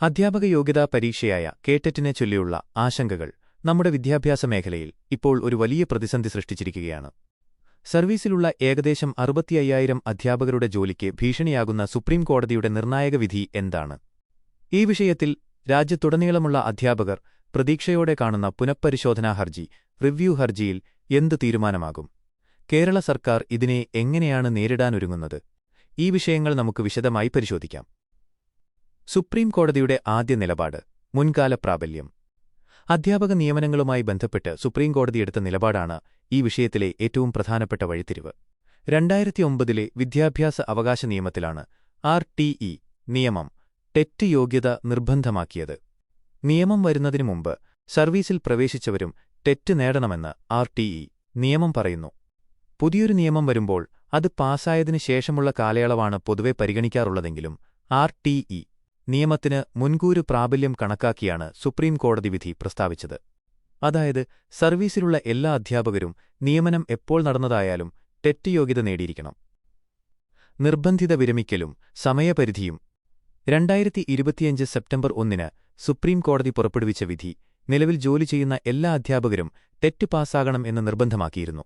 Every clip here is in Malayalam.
അധ്യാപക യോഗ്യതാ പരീക്ഷയായ കേട്ടറ്റിനെ ചൊല്ലിയുള്ള ആശങ്കകൾ നമ്മുടെ വിദ്യാഭ്യാസ മേഖലയിൽ ഇപ്പോൾ ഒരു വലിയ പ്രതിസന്ധി സൃഷ്ടിച്ചിരിക്കുകയാണ്. സർവീസിലുള്ള ഏകദേശം അറുപത്തിയ്യായിരം അധ്യാപകരുടെ ജോലിക്ക് ഭീഷണിയാകുന്ന സുപ്രീം കോടതിയുടെ നിർണായക വിധി എന്താണ്? ഈ വിഷയത്തിൽ രാജ്യത്തുടനീളമുള്ള അധ്യാപകർ പ്രതീക്ഷയോടെ കാണുന്ന പുനഃപരിശോധനാ ഹർജി റിവ്യൂ ഹർജിയിൽ എന്ത് തീരുമാനമാകും? കേരള സർക്കാർ ഇതിനെ എങ്ങനെയാണ് നേരിടാനൊരുങ്ങുന്നത്? ഈ വിഷയങ്ങൾ നമുക്ക് വിശദമായി പരിശോധിക്കാം. സുപ്രീം കോടതിയുടെ ആദ്യ നിലപാട് മുൻകാല പ്രാബല്യം. അധ്യാപക നിയമനങ്ങളുമായി ബന്ധപ്പെട്ട് സുപ്രീം കോടതി എടുത്ത നിലപാടാണ് ഈ വിഷയത്തിലെ ഏറ്റവും പ്രധാനപ്പെട്ട വഴിത്തിരിവ്. രണ്ടായിരത്തി ഒമ്പതിലെ വിദ്യാഭ്യാസ അവകാശ നിയമത്തിലാണ് ആർ നിയമം ടെറ്റ് യോഗ്യത നിർബന്ധമാക്കിയത്. നിയമം വരുന്നതിനു മുമ്പ് സർവീസിൽ പ്രവേശിച്ചവരും ടെറ്റ് നേടണമെന്ന് ആർ നിയമം പറയുന്നു. പുതിയൊരു നിയമം വരുമ്പോൾ അത് പാസായതിനു ശേഷമുള്ള കാലയളവാണ് പൊതുവെ പരിഗണിക്കാറുള്ളതെങ്കിലും ആർ നിയമത്തിന് മുൻകൂര് പ്രാബല്യം കണക്കാക്കിയാണ് സുപ്രീം കോടതി വിധി പ്രസ്താവിച്ചത്. അതായത് സർവീസിലുള്ള എല്ലാ അധ്യാപകരും നിയമനം എപ്പോൾ നടന്നതായാലും തെറ്റ് യോഗ്യത നേടിയിരിക്കണം. നിർബന്ധിത വിരമിക്കലും സമയപരിധിയും. രണ്ടായിരത്തി ഇരുപത്തിയഞ്ച് സെപ്റ്റംബർ ഒന്നിന് സുപ്രീം കോടതി പുറപ്പെടുവിച്ച വിധി നിലവിൽ ജോലി ചെയ്യുന്ന എല്ലാ അധ്യാപകരും തെറ്റ് പാസ്സാകണം എന്ന് നിർബന്ധമാക്കിയിരുന്നു.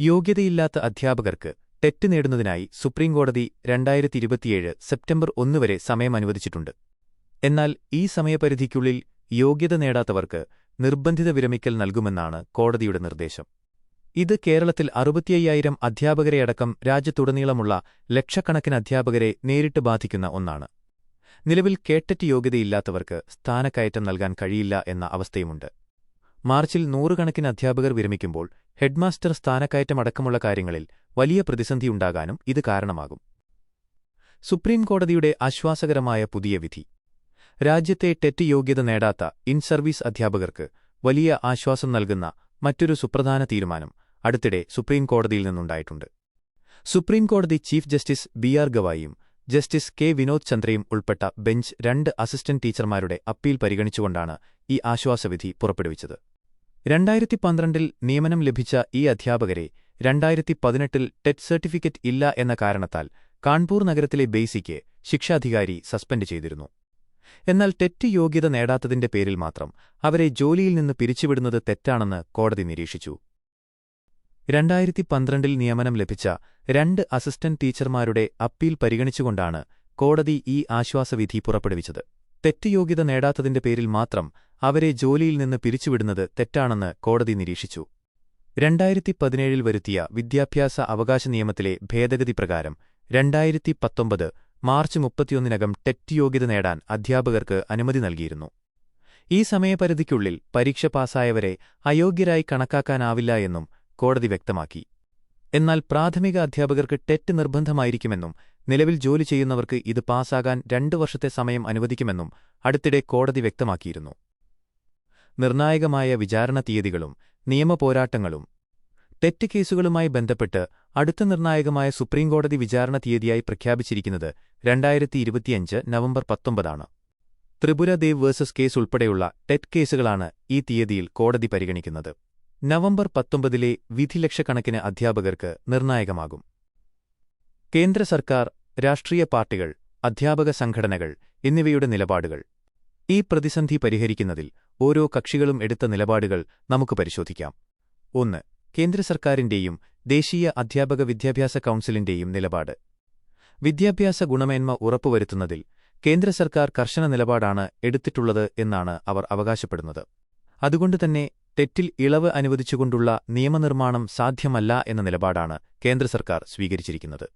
യോഗ്യതയില്ലാത്ത അധ്യാപകർക്ക് ടെറ്റ് നേടുന്നതിനായി സുപ്രീംകോടതി രണ്ടായിരത്തി ഇരുപത്തിയേഴ് സെപ്റ്റംബർ ഒന്ന് വരെ സമയം അനുവദിച്ചിട്ടുണ്ട്. എന്നാൽ ഈ സമയപരിധിക്കുള്ളിൽ യോഗ്യത നേടാത്തവർക്ക് നിർബന്ധിത വിരമിക്കൽ നൽകുമെന്നാണ് കോടതിയുടെ നിർദ്ദേശം. ഇത് കേരളത്തിൽ അറുപത്തിയ്യായിരം അധ്യാപകരെയടക്കം രാജ്യത്തുടനീളമുള്ള ലക്ഷക്കണക്കിന് അധ്യാപകരെ നേരിട്ട് ബാധിക്കുന്ന ഒന്നാണ്. നിലവിൽ കേട്ടറ്റ് യോഗ്യതയില്ലാത്തവർക്ക് സ്ഥാനക്കയറ്റം നൽകാൻ കഴിയില്ല എന്ന അവസ്ഥയുമുണ്ട്. മാർച്ചിൽ നൂറുകണക്കിന് അധ്യാപകർ വിരമിക്കുമ്പോൾ ഹെഡ്മാസ്റ്റർ സ്ഥാനക്കയറ്റമടക്കമുള്ള കാര്യങ്ങളിൽ വലിയ പ്രതിസന്ധിയുണ്ടാകാനും ഇത് കാരണമാകും. സുപ്രീംകോടതിയുടെ ആശ്വാസകരമായ പുതിയ വിധി. രാജ്യത്തെ ടെറ്റ് യോഗ്യത നേടാത്ത ഇൻ സർവീസ് അധ്യാപകർക്ക് വലിയ ആശ്വാസം നൽകുന്ന മറ്റൊരു സുപ്രധാന തീരുമാനം അടുത്തിടെ സുപ്രീംകോടതിയിൽ നിന്നുണ്ടായിട്ടുണ്ട്. സുപ്രീംകോടതി ചീഫ് ജസ്റ്റിസ് ബി ആർ ഗവായിയും ജസ്റ്റിസ് കെ വിനോദ് ചന്ദ്രയും ഉൾപ്പെട്ട ബെഞ്ച് രണ്ട് അസിസ്റ്റന്റ് ടീച്ചർമാരുടെ അപ്പീൽ പരിഗണിച്ചുകൊണ്ടാണ് ഈ ആശ്വാസവിധി പുറപ്പെടുവിച്ചത്. രണ്ടായിരത്തി പന്ത്രണ്ടിൽ നിയമനം ലഭിച്ച ഈ അധ്യാപകരെ രണ്ടായിരത്തി പതിനെട്ടിൽ ടെറ്റ് സർട്ടിഫിക്കറ്റ് ഇല്ല എന്ന കാരണത്താൽ കാൺപൂർ നഗരത്തിലെ ബേസിക്ക് ശിക്ഷാധികാരി സസ്പെൻഡ് ചെയ്തിരുന്നു. എന്നാൽ ടെറ്റ് യോഗ്യത നേടാത്തതിന്റെ പേരിൽ മാത്രം അവരെ ജോലിയിൽ നിന്ന് പിരിച്ചുവിടുന്നത് തെറ്റാണെന്ന് കോടതി നിരീക്ഷിച്ചു. രണ്ടായിരത്തി പന്ത്രണ്ടിൽ നിയമനം ലഭിച്ച രണ്ട് അസിസ്റ്റന്റ് ടീച്ചർമാരുടെ അപ്പീൽ പരിഗണിച്ചുകൊണ്ടാണ് കോടതി ഈ ആശ്വാസവിധി പുറപ്പെടുവിച്ചത്. തെറ്റ് യോഗ്യത നേടാത്തതിന്റെ പേരിൽ മാത്രം അവരെ ജോലിയിൽ നിന്ന് പിരിച്ചുവിടുന്നത് തെറ്റാണെന്ന് കോടതി നിരീക്ഷിച്ചു. രണ്ടായിരത്തി പതിനേഴിൽ വരുത്തിയ വിദ്യാഭ്യാസ അവകാശ നിയമത്തിലെ ഭേദഗതി പ്രകാരം രണ്ടായിരത്തി പത്തൊമ്പത് മാർച്ച് മുപ്പത്തിയൊന്നിനകം ടെറ്റ് യോഗ്യത നേടാൻ അധ്യാപകർക്ക് അനുമതി നൽകിയിരുന്നു. ഈ സമയപരിധിക്കുള്ളിൽ പരീക്ഷ പാസായവരെ അയോഗ്യരായി കണക്കാക്കാനാവില്ല എന്നും കോടതി വ്യക്തമാക്കി. എന്നാൽ പ്രാഥമിക അധ്യാപകർക്ക് ടെറ്റ് നിർബന്ധമായിരിക്കുമെന്നും നിലവിൽ ജോലി ചെയ്യുന്നവർക്ക് ഇത് പാസാകാൻ രണ്ടു വർഷത്തെ സമയം അനുവദിക്കുമെന്നും അടുത്തിടെ കോടതി വ്യക്തമാക്കിയിരുന്നു. നിർണായകമായ വിചാരണ തീയതികളും നിയമപോരാട്ടങ്ങളും. തെറ്റ് കേസുകളുമായി ബന്ധപ്പെട്ട് അടുത്ത നിർണായകമായ സുപ്രീംകോടതി വിചാരണ തീയതിയായി പ്രഖ്യാപിച്ചിരിക്കുന്നത് രണ്ടായിരത്തി ഇരുപത്തിയഞ്ച് നവംബർ പത്തൊമ്പതാണ്. ത്രിപുര ദേവ് വേഴ്സസ് കേസ് ഉൾപ്പെടെയുള്ള ടെറ്റ് കേസുകളാണ് ഈ തീയതിയിൽ കോടതി പരിഗണിക്കുന്നത്. നവംബർ പത്തൊമ്പതിലെ വിധി ലക്ഷക്കണക്കിന് അധ്യാപകർക്ക് നിർണായകമാകും. കേന്ദ്ര സർക്കാർ രാഷ്ട്രീയ പാർട്ടികൾ അധ്യാപക സംഘടനകൾ എന്നിവയുടെ നിലപാടുകൾ. ഈ പ്രതിസന്ധി പരിഹരിക്കുന്നതിൽ ഓരോ കക്ഷികളും എടുത്ത നിലപാടുകൾ നമുക്ക് പരിശോധിക്കാം. ഒന്ന് കേന്ദ്ര സർക്കാരിന്റെയും ദേശീയ അധ്യാപക വിദ്യാഭ്യാസ കൌൺസിലിന്റെയും നിലപാട്. വിദ്യാഭ്യാസ ഗുണമേന്മ ഉറപ്പുവരുത്തുന്നതിൽ കേന്ദ്ര സർക്കാർ കർശന നിലപാടാണ് എടുത്തിട്ടുള്ളത് എന്നാണ് അവർ അവകാശപ്പെടുന്നത്. അതുകൊണ്ടുതന്നെ തെറ്റിൽ ഇളവ് അനുവദിച്ചുകൊണ്ടുള്ള നിയമനിർമ്മാണം സാധ്യമല്ല എന്ന നിലപാടാണ് കേന്ദ്ര സർക്കാർ സ്വീകരിച്ചിരിക്കുന്നത്.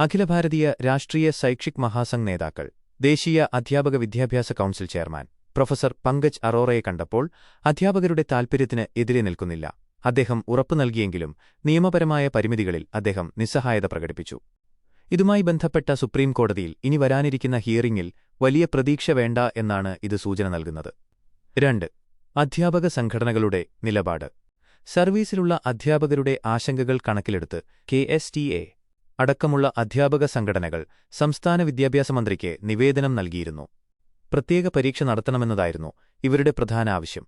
അഖിലഭാരതീയ രാഷ്ട്രീയ ശൈക്ഷിക് മഹാസംഘ് നേതാക്കൾ ദേശീയ അധ്യാപക വിദ്യാഭ്യാസ കൌൺസിൽ ചെയർമാൻ പ്രൊഫസർ പങ്കജ് അറോറയെ കണ്ടപ്പോൾ അധ്യാപകരുടെ താൽപ്പര്യത്തിന് എതിരെ നിൽക്കുന്നില്ല. അദ്ദേഹം ഉറപ്പു നൽകിയെങ്കിലും നിയമപരമായ പരിമിതികളിൽ അദ്ദേഹം നിസ്സഹായത പ്രകടിപ്പിച്ചു. ഇതുമായി ബന്ധപ്പെട്ട സുപ്രീംകോടതിയിൽ ഇനി വരാനിരിക്കുന്ന ഹിയറിംഗിൽ വലിയ പ്രതീക്ഷ വേണ്ട എന്നാണ് ഇത് സൂചന നൽകുന്നത്. രണ്ട്. അധ്യാപക സംഘടനകളുടെ നിലപാട്. സർവീസിലുള്ള അധ്യാപകരുടെ ആശങ്കകൾ കണക്കിലെടുത്ത് കെ എസ് ടി എ അടക്കമുള്ള അധ്യാപക സംഘടനകൾ സംസ്ഥാന വിദ്യാഭ്യാസ മന്ത്രിക്ക് നിവേദനം നൽകിയിരുന്നു. പ്രത്യേക പരീക്ഷ നടത്തണമെന്നതായിരുന്നു ഇവരുടെ പ്രധാന ആവശ്യം.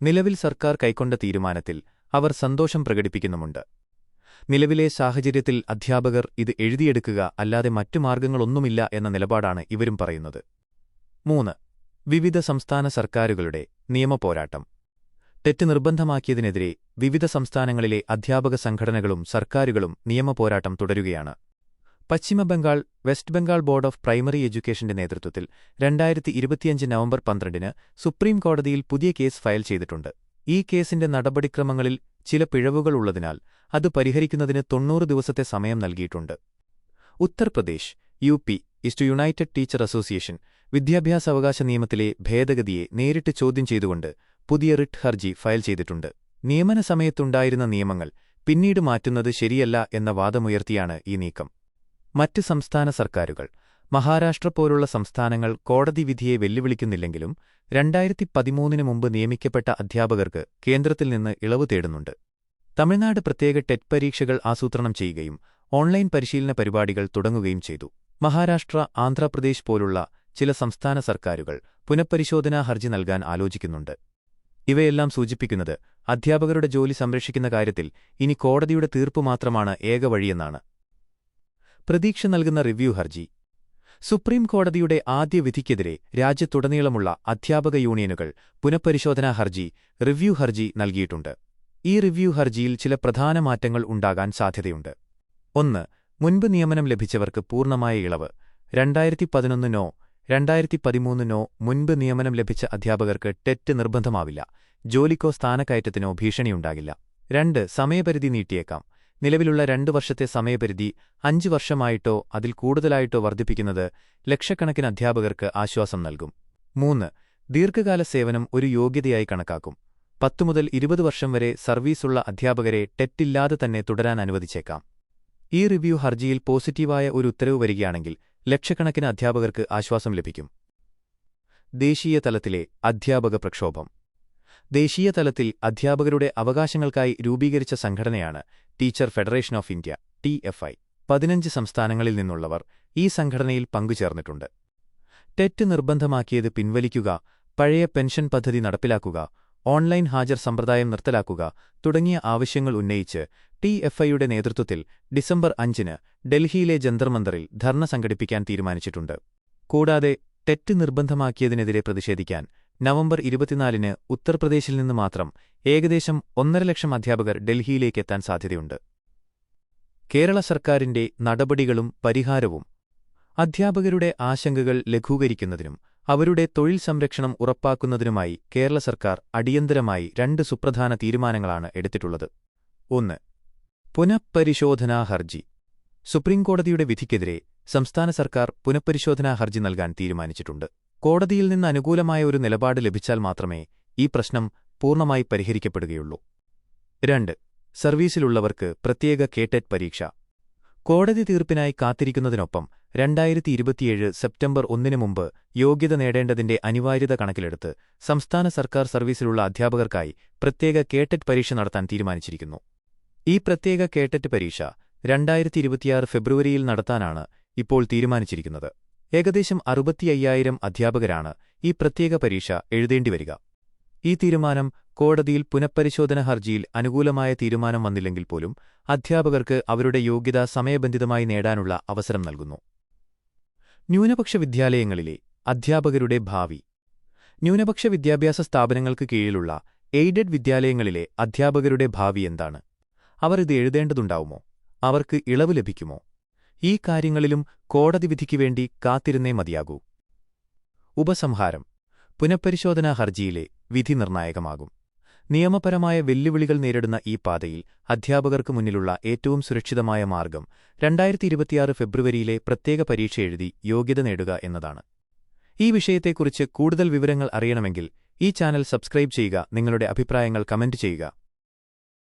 നിലവിൽ സർക്കാർ കൈക്കൊണ്ട തീരുമാനത്തിൽ അവർ സന്തോഷം പ്രകടിപ്പിക്കുന്നുമുണ്ട്. നിലവിലെ സാഹചര്യത്തിൽ അധ്യാപകർ ഇത് എഴുതിയെടുക്കുക അല്ലാതെ മറ്റു മാർഗങ്ങളൊന്നുമില്ല എന്ന നിലപാടാണ് ഇവരും പറയുന്നത്. മൂന്ന്. വിവിധ സംസ്ഥാന സർക്കാരുകളുടെ നിയമപോരാട്ടം. തെറ്റ് നിർബന്ധമാക്കിയതിനെതിരെ വിവിധ സംസ്ഥാനങ്ങളിലെ അധ്യാപക സംഘടനകളും സർക്കാരുകളും നിയമപോരാട്ടം തുടരുകയാണ്. Paschimbangal West Bengal board of primary എഡ്യൂക്കേഷന്റെ നേതൃത്വത്തിൽ രണ്ടായിരത്തി ഇരുപത്തിയഞ്ച് നവംബർ പന്ത്രണ്ടിന് സുപ്രീം കോടതിയിൽ പുതിയ കേസ് ഫയൽ ചെയ്തിട്ടുണ്ട്. ഈ കേസിന്റെ നടപടിക്രമങ്ങളിൽ ചില പിഴവുകൾ ഉള്ളതിനാൽ അത് പരിഹരിക്കുന്നതിന് തൊണ്ണൂറ് ദിവസത്തെ സമയം നൽകിയിട്ടുണ്ട്. ഉത്തർപ്രദേശ് യു പി ഇസ്റ്റു യുണൈറ്റഡ് ടീച്ചർ അസോസിയേഷൻ വിദ്യാഭ്യാസ അവകാശ നിയമത്തിലെ ഭേദഗതിയെ നേരിട്ട് ചോദ്യം ചെയ്തുകൊണ്ട് പുതിയ റിട്ട് ഹർജി ഫയൽ ചെയ്തിട്ടുണ്ട്. നിയമന സമയത്തുണ്ടായിരുന്ന നിയമങ്ങൾ പിന്നീട് മാറ്റുന്നത് ശരിയല്ല എന്ന വാദമുയർത്തിയാണ് ഈ നീക്കം. മറ്റ് സംസ്ഥാന സർക്കാരുകൾ. മഹാരാഷ്ട്ര പോലുള്ള സംസ്ഥാനങ്ങൾ കോടതി വിധിയെ വെല്ലുവിളിക്കുന്നില്ലെങ്കിലും രണ്ടായിരത്തി പതിമൂന്നിന് മുമ്പ് നിയമിക്കപ്പെട്ട അധ്യാപകർക്ക് കേന്ദ്രത്തിൽ നിന്ന് ഇളവ് തേടുന്നുണ്ട്. തമിഴ്നാട് പ്രത്യേക ടെറ്റ് പരീക്ഷകൾ ആസൂത്രണം ചെയ്യുകയും ഓൺലൈൻ പരിശീലന പരിപാടികൾ തുടങ്ങുകയും ചെയ്തു. മഹാരാഷ്ട്ര ആന്ധ്രാപ്രദേശ് പോലുള്ള ചില സംസ്ഥാന സർക്കാരുകൾ പുനഃപരിശോധനാ ഹർജി നൽകാൻ ആലോചിക്കുന്നുണ്ട്. ഇവയെല്ലാം സൂചിപ്പിക്കുന്നത് അധ്യാപകരുടെ ജോലി സംരക്ഷിക്കുന്ന കാര്യത്തിൽ ഇനി കോടതിയുടെ തീർപ്പു മാത്രമാണ് ഏക വഴിയെന്നാണ്. പ്രതീക്ഷ നൽകുന്ന റിവ്യൂ ഹർജി. സുപ്രീം കോടതിയുടെ ആദ്യ വിധിക്കെതിരെ രാജ്യത്തുടനീളമുള്ള അധ്യാപക യൂണിയനുകൾ പുനഃപരിശോധനാ ഹർജി റിവ്യൂ ഹർജി നൽകിയിട്ടുണ്ട്. ഈ റിവ്യൂ ഹർജിയിൽ ചില പ്രധാന മാറ്റങ്ങൾ ഉണ്ടാകാൻ സാധ്യതയുണ്ട്. ഒന്ന് മുൻപ് നിയമനം ലഭിച്ചവർക്ക് പൂർണമായ ഇളവ്. രണ്ടായിരത്തി പതിനൊന്നിനോ രണ്ടായിരത്തി പതിമൂന്നിനോ മുൻപ് നിയമനം ലഭിച്ച അധ്യാപകർക്ക് ടെറ്റ് നിർബന്ധമാവില്ല. ജോലിക്കോ സ്ഥാനക്കയറ്റത്തിനോ ഭീഷണിയുണ്ടാകില്ല. രണ്ട് സമയപരിധി നീട്ടിയേക്കാം. നിലവിലുള്ള രണ്ടു വർഷത്തെ സമയപരിധി അഞ്ചു വർഷമായിട്ടോ അതിൽ കൂടുതലായിട്ടോ വർദ്ധിപ്പിക്കുന്നത് ലക്ഷക്കണക്കിന് അധ്യാപകർക്ക് ആശ്വാസം നൽകും. മൂന്ന് ദീർഘകാല സേവനം ഒരു യോഗ്യതയായി കണക്കാക്കും. പത്തു മുതൽ ഇരുപത് വർഷം വരെ സർവീസുള്ള അധ്യാപകരെ ടെറ്റില്ലാതെ തന്നെ തുടരാൻ അനുവദിച്ചേക്കാം. ഈ റിവ്യൂ ഹർജിയിൽ പോസിറ്റീവായ ഒരു ഉത്തരവ് വരികയാണെങ്കിൽ ലക്ഷക്കണക്കിന് അധ്യാപകർക്ക് ആശ്വാസം ലഭിക്കും. ദേശീയ തലത്തിലെ അധ്യാപക പ്രക്ഷോഭം. ദേശീയ തലത്തിൽ അധ്യാപകരുടെ അവകാശങ്ങൾക്കായി രൂപീകരിച്ച സംഘടനയാണ് teacher federation of India T F I പതിനഞ്ച് സംസ്ഥാനങ്ങളിൽ നിന്നുള്ളവർ ഈ സംഘടനയിൽ പങ്കുചേർന്നിട്ടുണ്ട്. ടെറ്റ് നിർബന്ധമാക്കിയത് പിൻവലിക്കുക പഴയ പെൻഷൻ പദ്ധതി നടപ്പിലാക്കുക ഓൺലൈൻ ഹാജർ സമ്പ്രദായം നിർത്തലാക്കുക തുടങ്ങിയ ആവശ്യങ്ങൾ ഉന്നയിച്ച് ടി എഫ് ഐയുടെ നേതൃത്വത്തിൽ ഡിസംബർ അഞ്ചിന് ഡൽഹിയിലെ ജന്തർമന്ദറിൽ ധർണ സംഘടിപ്പിക്കാൻ തീരുമാനിച്ചിട്ടുണ്ട്. കൂടാതെ ടെറ്റ് നിർബന്ധമാക്കിയതിനെതിരെ പ്രതിഷേധിക്കാൻ നവംബർ ഇരുപത്തിനാലിന് ഉത്തർപ്രദേശിൽ നിന്ന് മാത്രം ഏകദേശം ഒന്നര ലക്ഷം അധ്യാപകർ ഡൽഹിയിലേക്കെത്താൻ സാധ്യതയുണ്ട്. കേരള സർക്കാരിന്റെ നടപടികളും പരിഹാരവും അധ്യാപകരുടെ ആശങ്കകൾ ലഘൂകരിക്കുന്നതിനും അവരുടെ തൊഴിൽ സംരക്ഷണം ഉറപ്പാക്കുന്നതിനുമായി കേരള സർക്കാർ അടിയന്തരമായി രണ്ട് സുപ്രധാന തീരുമാനങ്ങളാണ് എടുത്തിട്ടുള്ളത്. ഒന്ന് പുനഃപരിശോധനാ ഹർജി. സുപ്രീംകോടതിയുടെ വിധിക്കെതിരെ സംസ്ഥാന സർക്കാർ പുനഃപരിശോധനാ ഹർജി നൽകാൻ തീരുമാനിച്ചിട്ടുണ്ട്. കോടതിയിൽ നിന്ന് അനുകൂലമായ ഒരു നിലപാട് ലഭിച്ചാൽ മാത്രമേ ഈ പ്രശ്നം പൂർണമായി പരിഹരിക്കപ്പെടുകയുള്ളൂ. രണ്ട് സർവീസിലുള്ളവർക്ക് പ്രത്യേക കേട്ടറ്റ് പരീക്ഷ. കോടതി തീർപ്പിനായി കാത്തിരിക്കുന്നതിനൊപ്പം രണ്ടായിരത്തി ഇരുപത്തിയേഴ് സെപ്റ്റംബർ ഒന്നിനു മുമ്പ് യോഗ്യത നേടേണ്ടതിന്റെ അനിവാര്യത കണക്കിലെടുത്ത് സംസ്ഥാന സർക്കാർ സർവീസിലുള്ള അധ്യാപകർക്കായി പ്രത്യേക കേട്ടറ്റ് പരീക്ഷ നടത്താൻ തീരുമാനിച്ചിരിക്കുന്നു. ഈ പ്രത്യേക കേട്ടറ്റ് പരീക്ഷ രണ്ടായിരത്തി ഇരുപത്തിയാറ് ഫെബ്രുവരിയിൽ നടത്താനാണ് ഇപ്പോൾ തീരുമാനിച്ചിരിക്കുന്നത്. ഏകദേശം അറുപത്തിയ്യായിരം അധ്യാപകരാണ് ഈ പ്രത്യേക പരീക്ഷ എഴുതേണ്ടിവരിക ഈ തീരുമാനം കോടതിയിൽ പുനഃപരിശോധന ഹർജിയിൽ അനുകൂലമായ തീരുമാനം വന്നില്ലെങ്കിൽ പോലും അധ്യാപകർക്ക് അവരുടെ യോഗ്യത സമയബന്ധിതമായി നേടാനുള്ള അവസരം നൽകുന്നു. ന്യൂനപക്ഷ വിദ്യാലയങ്ങളിലെ അധ്യാപകരുടെ ഭാവി. ന്യൂനപക്ഷ വിദ്യാഭ്യാസ സ്ഥാപനങ്ങൾക്ക് കീഴിലുള്ള എയ്ഡഡ് വിദ്യാലയങ്ങളിലെ അധ്യാപകരുടെ ഭാവി എന്താണ്? അവർ ഇത് എഴുതേണ്ടതുണ്ടാവുമോ? അവർക്ക് ഇളവ് ലഭിക്കുമോ? ഈ കാര്യങ്ങളിലും കോടതി വിധിക്കു വേണ്ടി കാത്തിരുന്നേ മതിയാകൂ. ഉപസംഹാരം. പുനഃപരിശോധനാ ഹർജിയിലെ വിധി നിർണായകമാകും. നിയമപരമായ വെല്ലുവിളികൾ നേരിടുന്ന ഈ പാതയിൽ അധ്യാപകർക്ക് മുന്നിലുള്ള ഏറ്റവും സുരക്ഷിതമായ മാർഗം രണ്ടായിരത്തി ഇരുപത്തിയാറ് ഫെബ്രുവരിയിലെ പ്രത്യേക പരീക്ഷ എഴുതി യോഗ്യത നേടുക എന്നതാണ്. ഈ വിഷയത്തെക്കുറിച്ച് കൂടുതൽ വിവരങ്ങൾ അറിയണമെങ്കിൽ ഈ ചാനൽ സബ്സ്ക്രൈബ് ചെയ്യുക നിങ്ങളുടെ അഭിപ്രായങ്ങൾ കമന്റ് ചെയ്യുക.